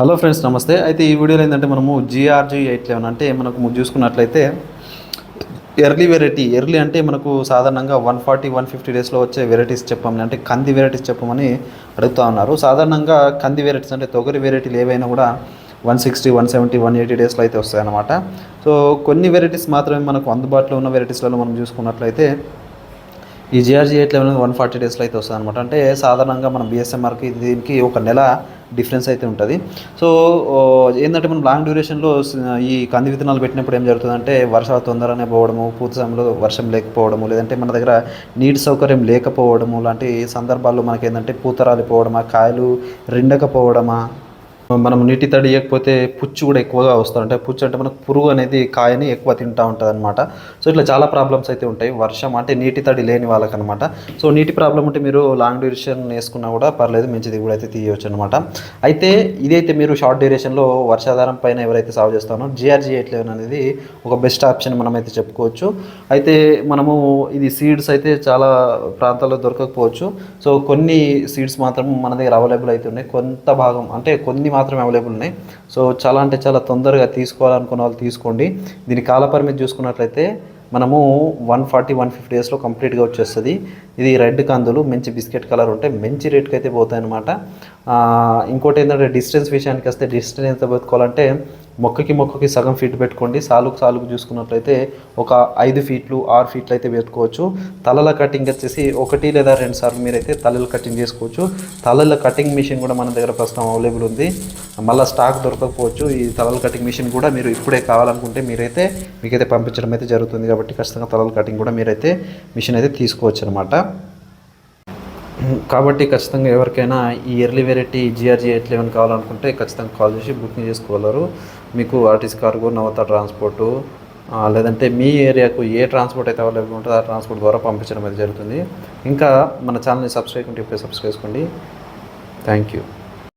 Hello friends నమస్తే. అయితే ఈ వీడియోలో ఏంటంటే మనము జిఆర్జీ ఎయిట్ లెవెన్ అంటే మనకు చూసుకున్నట్లయితే ఎర్లీ వెరైటీ ఎర్లీ అంటే మనకు సాధారణంగా వన్ ఫార్టీ వన్ ఫిఫ్టీ డేస్లో వచ్చే వెరైటీస్ చెప్పమని అంటే కంది వెరైటీస్ చెప్పమని అడుగుతా ఉన్నారు. సాధారణంగా కంది వెరైటీస్ అంటే తొగరి వెరైటీలు ఏవైనా కూడా one sixty one seventy one eighty డేస్లో అయితే వస్తాయన్నమాట. సో కొన్ని వెరైటీస్ మాత్రమే మనకు అందుబాటులో ఉన్న వెరైటీస్లలో మనం చూసుకున్నట్లయితే ఈ GRG eight eleven one forty డేస్లో అయితే వస్తుంది అనమాట అంటే సాధారణంగా మనం బిఎస్ఎంఆర్కి దీనికి ఒక నెల డిఫరెన్స్ అయితే ఉంటుంది. సో ఏంటంటే మనం లాంగ్ డ్యూరేషన్లో ఈ కంది విత్తనాలు పెట్టినప్పుడు ఏం జరుగుతుందంటే వర్షాలు తొందరగానే పోవడము పూర్తి సమయంలో వర్షం లేకపోవడము లేదంటే మన దగ్గర నీటి సౌకర్యం లేకపోవడము లాంటి సందర్భాల్లో మనకి ఏంటంటే పూత రాలిపోవడమా కాయలు రెండకపోవడమా మనం నీటి తడి ఇవ్వకపోతే పుచ్చు కూడా ఎక్కువగా వస్తుంది అంటే పుచ్చు అంటే మనకు పురుగు అనేది కాయని ఎక్కువ తింటూ ఉంటుంది అనమాట సో ఇట్లా చాలా ప్రాబ్లమ్స్ అయితే ఉంటాయి. వర్షం అంటే నీటి తడి లేని వాళ్ళకనమాట సో నీటి ప్రాబ్లం ఉంటే మీరు లాంగ్ డ్యూరేషన్ వేసుకున్నా కూడా పర్లేదు మంచిది కూడా అయితే తీయవచ్చు అనమాట అయితే ఇదైతే మీరు షార్ట్ డ్యూరేషన్లో వర్షాధారం పైన ఎవరైతే సాగు చేస్తానో జిఆర్జీ ఎయిట్ అనేది ఒక బెస్ట్ ఆప్షన్ మనం అయితే చెప్పుకోవచ్చు. అయితే మనము ఇది సీడ్స్ అయితే చాలా ప్రాంతాల్లో దొరకకపోవచ్చు. సో కొన్ని సీడ్స్ మాత్రం మన దగ్గర అవైలబుల్ అయితే ఉన్నాయి. కొంత భాగం అంటే కొన్ని మాత్రమే అవైలబుల్ ఉన్నాయి. సో చాలా అంటే చాలా తొందరగా తీసుకోవాలనుకున్న వాళ్ళు తీసుకోండి. దీని కాలపరిమితి చూసుకున్నట్లయితే మనము వన్ ఫార్టీ వన్ ఫిఫ్టీ డేస్లో కంప్లీట్గా వచ్చేస్తుంది. ఇది రెడ్ కందులు మంచి బిస్కెట్ కలర్ ఉంటాయి మంచి రేట్కి అయితే పోతాయి అనమాట ఇంకోటి ఏంటంటే డిస్టెన్స్ విషయానికి వస్తే డిస్టెన్స్ ఎంత పెట్టుకోవాలంటే మొక్కకి మొక్కకి సగం ఫీట్ పెట్టుకోండి. సాలుకు సాలుకు చూసుకున్నట్లయితే ఒక ఐదు ఫీట్లు ఆరు ఫీట్లు అయితే పెట్టుకోవచ్చు. తలల కటింగ్ వచ్చేసి ఒకటి లేదా రెండు సార్లు మీరైతే తలల కటింగ్ చేసుకోవచ్చు. తలల కటింగ్ మిషన్ కూడా మన దగ్గర ప్రస్తుతం అవైలబుల్ ఉంది. మళ్ళీ స్టాక్ దొరకకపోవచ్చు. ఈ తలల కటింగ్ మిషన్ కూడా మీరు ఇప్పుడే కావాలనుకుంటే మీరైతే మీకైతే పంపించడం అయితే జరుగుతుంది. కాబట్టి ఖచ్చితంగా తలల కటింగ్ కూడా మీరైతే మిషన్ అయితే తీసుకోవచ్చు అనమాట కాబట్టి ఖచ్చితంగా ఎవరికైనా ఈ early variety GRG eight eleven కావాలనుకుంటే ఖచ్చితంగా కాల్ చేసి బుకింగ్ చేసుకోగలరు. మీకు ఆర్టీసీ కార్గో నవత ట్రాన్స్పోర్టు లేదంటే మీ ఏరియాకు ఏ ట్రాన్స్పోర్ట్ అయితే అవైలబుల్ ఉంటుందో ఆ ట్రాన్స్పోర్ట్ ద్వారా పంపించడం అయితే జరుగుతుంది. ఇంకా మన ఛానల్ని సబ్స్క్రైబ్ ఉంటే ఇప్పుడే సబ్స్క్రైబ్ చేసుకోండి. Thank you.